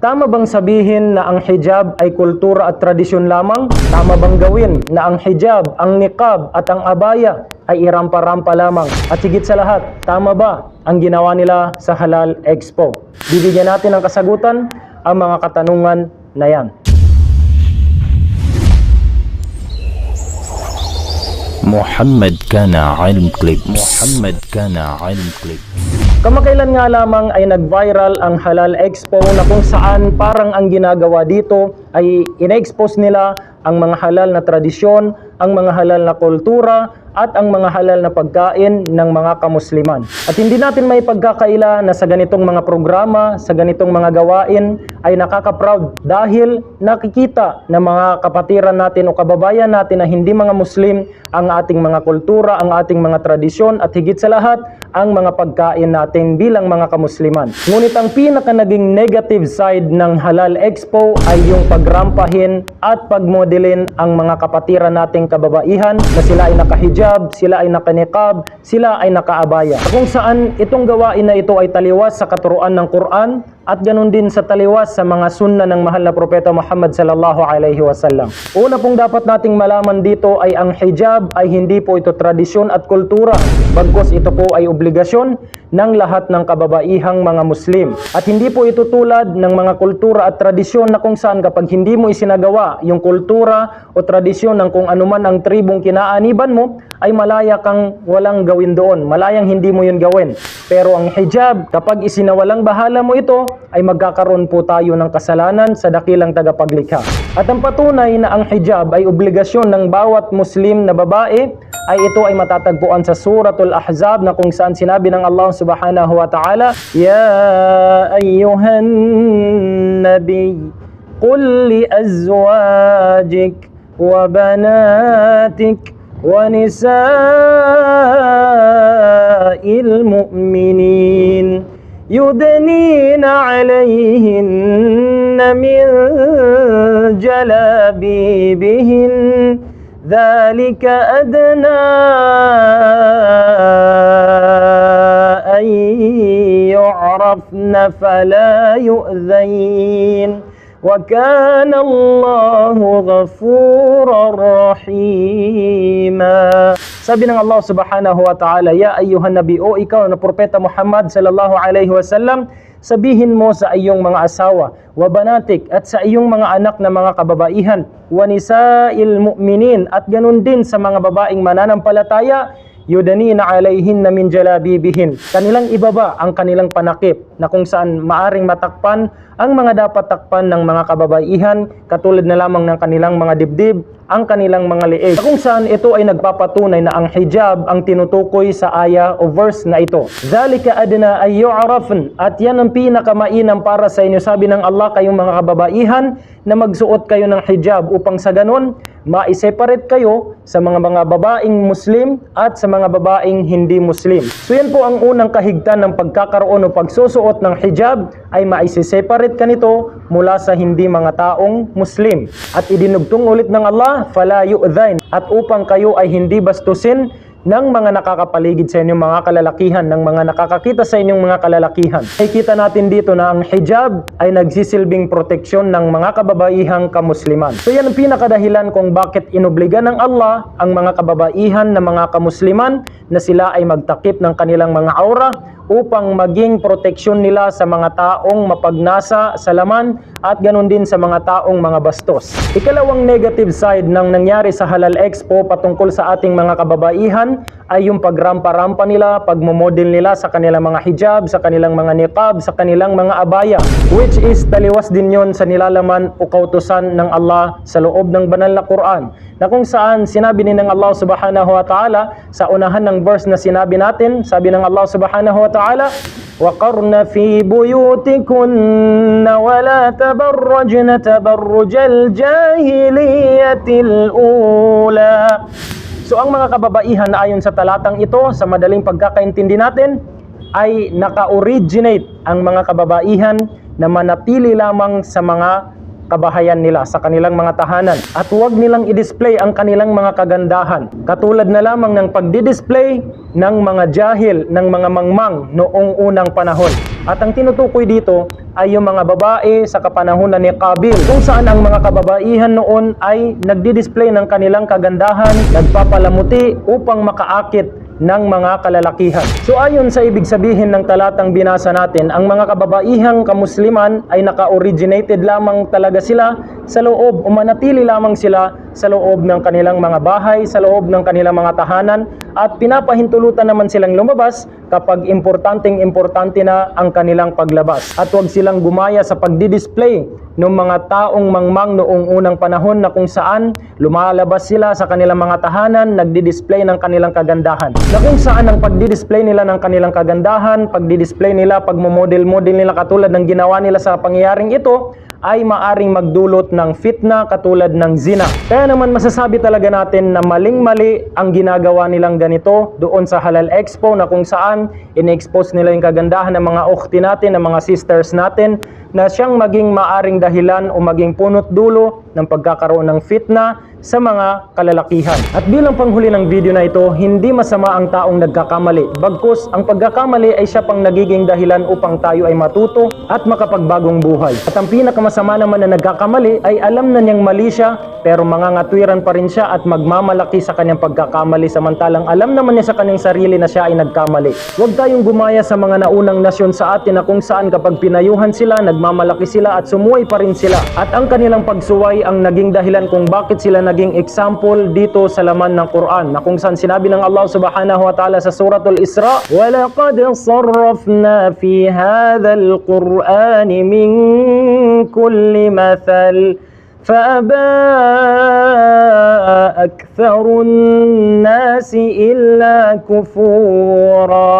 Tama bang sabihin na ang hijab ay kultura at tradisyon lamang? Tama bang gawin na ang hijab, ang niqab at ang abaya ay irampa-rampa lamang? At higit sa lahat, tama ba ang ginawa nila sa Halal Expo? Bibigyan natin ng kasagutan ang mga katanungan na yan. Muhammad Kana Ilm Clips Muhammad Kana Ilm Clips Kamakailan nga lamang ay nag-viral ang Halal Expo na kung saan parang ang ginagawa dito ay ina-expose nila ang mga halal na tradisyon, ang mga halal na kultura, at ang mga halal na pagkain ng mga kamusliman. At hindi natin may pagkakaila na sa ganitong mga programa, sa ganitong mga gawain ay nakaka-proud dahil nakikita ng mga kapatiran natin o kababayan natin na hindi mga Muslim ang ating mga kultura, ang ating mga tradisyon at higit sa lahat ang mga pagkain natin bilang mga kamusliman. Ngunit ang pinaka naging negative side ng Halal Expo ay yung pagrampahin at pagmodelin ang mga kapatiran nating kababaihan na sila ay nakahijab, sila ay nakaniqab, sila ay nakaabaya. Kung saan itong gawain na ito ay taliwas sa katuruan ng Quran at ganun din sa taliwas sa mga sunna ng mahal na propeta Muhammad sallallahu alaihi wasallam. Una pong dapat nating malaman dito ay ang hijab ay hindi po ito tradisyon at kultura, bagkus ito po ay obligasyon ng lahat ng kababaihang mga Muslim. At hindi po ito tulad ng mga kultura at tradisyon na kung saan kapag hindi mo isinagawa yung kultura o tradisyon ng kung anuman ang tribong kinaaniban mo, ay malaya kang walang gawin doon. Malayang hindi mo yun gawin. Pero ang hijab, kapag isinawalang bahala mo ito, ay magkakaroon po tayo ng kasalanan sa dakilang tagapaglikha. At ang patunay na ang hijab ay obligasyon ng bawat Muslim na babae, ay ito ay matatagpuan sa Suratul Ahzab na kung saan sinabi ng Allah Subhanahu wa Ta'ala, Ya ayyuhan nabi, قل لأزواجك وبناتك ونساء المؤمنين يدنين عليهن من جلابيبهن. ذلك أدنى أن يعرفن فلا يؤذين. وكان الله غفورا رحيما Sabi ng Allah Subhanahu wa Ta'ala, Ya ayyuhan nabi, o ikaw na propeta Muhammad sallallahu alaihi wasallam, sabihin mo sa iyong mga asawa, wa banatik at sa iyong mga anak na mga kababaihan, wa nisa'il mu'minin at ganun din sa mga babaeng mananampalataya, yudanina alayhin na min jalabibihin. Kanilang ibaba ang kanilang panakip na kung saan maaring matakpan ang mga dapat takpan ng mga kababaihan katulad na lamang ng kanilang mga dibdib, ang kanilang mga leeg. Kung saan ito ay nagpapatunay na ang hijab ang tinutukoy sa aya o verse na ito. Zalika adna ay yu'rafn at yan ang pinakamainam para sa inyo. Sabi ng Allah kayong mga kababaihan na magsuot kayo ng hijab upang sa ganon ma-separate kayo sa mga mga babaeng Muslim at sa mga babaeng hindi Muslim. So yan po ang unang kahigtan ng pagkakaroon o pagsusuot ng hijab ay ma-separate ka nito mula sa hindi mga taong Muslim. At idinugtong ulit ng Allah, fala yu'dhain at upang kayo ay hindi bastusin ng mga nakakapaligid sa inyong mga kalalakihan, ng mga nakakakita sa inyong mga kalalakihan. Ay kita natin dito na ang hijab ay nagsisilbing proteksyon ng mga kababaihang kamusliman. So yan ang pinakadahilan kung bakit inobliga ng Allah ang mga kababaihan na mga kamusliman na sila ay magtakip ng kanilang mga aura upang maging proteksyon nila sa mga taong mapagnasa sa laman at ganun din sa mga taong mga bastos. Ikalawang negative side ng nangyari sa Halal Expo patungkol sa ating mga kababaihan ay yung pagrampa-rampa nila, pagmomodel nila sa kanilang mga hijab, sa kanilang mga niqab, sa kanilang mga abaya, which is taliwas din yon sa nilalaman o kautusan ng Allah sa loob ng banal na Quran na kung saan sinabi ni ng Allah subhanahu wa ta'ala sa unahan ng verse na sinabi natin, sabi ng Allah subhanahu wa ta'ala, وقرن في بيوتكن ولا تبرجن تبرج الجاهلية الأولى So ang mga kababaihan na ayon sa talatang ito, sa madaling pagkakaintindi natin, ay naka-originate ang mga kababaihan na manatili lamang sa mga kabahayan nila sa kanilang mga tahanan at huwag nilang i-display ang kanilang mga kagandahan. Katulad na lamang ng pagdi-display ng mga jahil, ng mga mangmang noong unang panahon. At ang tinutukoy dito ay yung mga babae sa kapanahunan ni Kabil kung saan ang mga kababaihan noon ay nagdi-display ng kanilang kagandahan, nagpapalamuti upang makaakit ng mga kalalakihan. So ayon sa ibig sabihin ng talatang binasa natin, ang mga kababaihang kamusliman ay naka-originated lamang talaga sila sa loob o manatili lamang sila sa loob ng kanilang mga bahay, sa loob ng kanilang mga tahanan at pinapahintulutan naman silang lumabas kapag importanteng importante na ang kanilang paglabas. At huwag silang gumaya sa pagdi-display ng mga taong mangmang noong unang panahon na kung saan lumalabas sila sa kanilang mga tahanan, nagdi-display ng kanilang kagandahan. Na kung saan ang pagdi-display nila ng kanilang kagandahan, pagdi-display nila, pagmo-model-model nila katulad ng ginawa nila sa pangyayaring ito, ay maaring magdulot ng fitna katulad ng zina. Kaya naman masasabi talaga natin na maling-mali ang ginagawa nilang ganito doon sa Halal Expo na kung saan in-expose nila yung kagandahan ng mga ukhti natin, ng mga sisters natin na siyang maging maaring dahilan o maging punot dulo ng pagkakaroon ng fitna sa mga kalalakihan. At bilang panghuli ng video na ito, hindi masama ang taong nagkakamali. Bagkus, ang pagkakamali ay siya pang nagiging dahilan upang tayo ay matuto at makapagbagong buhay. At ang pinakamasama naman na nagkakamali ay alam na niyang mali siya, pero mangangatwiran pa rin siya at magmamalaki sa kanyang pagkakamali samantalang alam naman niya sa kanyang sarili na siya ay nagkamali. Huwag tayong gumaya sa mga naunang nasyon sa atin na kung saan kapag pinayuhan sila, nagmamalaki sila at sumuway pa rin sila. At ang kanilang pagsuway ang naging dahilan kung bakit sila naging example dito sa laman ng Quran na kung saan sinabi ng Allah subhanahu wa ta'ala sa suratul Isra وَلَقَدْ صَرَّفْنَا فِي هَذَا الْقُرْآنِ مِنْ كُلِّ مَثَلٍ فأبى أكثر الناس إلا كفورا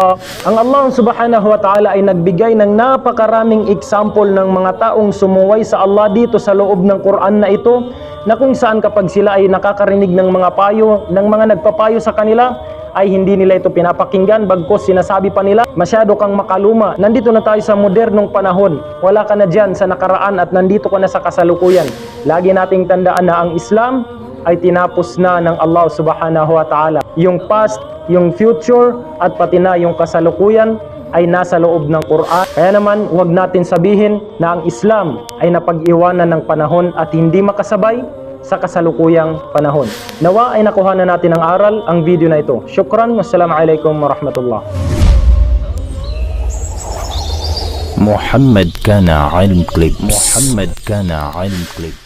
Ang Allah subhanahu wa ta'ala ay nagbigay ng napakaraming example ng mga taong sumuway sa Allah dito sa loob ng Quran na ito na kung saan kapag sila ay nakakarinig ng mga payo, ng mga nagpapayo sa kanila, ay hindi nila ito pinapakinggan bagkos sinasabi pa nila masyado kang makaluma nandito na tayo sa modernong panahon wala ka na dyan sa nakaraan at nandito ka na sa kasalukuyan lagi nating tandaan na ang Islam ay tinapos na ng Allah subhanahu wa ta'ala yung past, yung future at pati na yung kasalukuyan ay nasa loob ng Quran. Kaya naman, huwag natin sabihin na ang Islam ay napag-iwanan ng panahon at hindi makasabay sa kasalukuyang panahon. Nawa ay nakuha na natin ang aral ang video na ito. Shukran. Wassalamualaikum warahmatullah. محمد كان علم كليبس محمد كان علم كليبس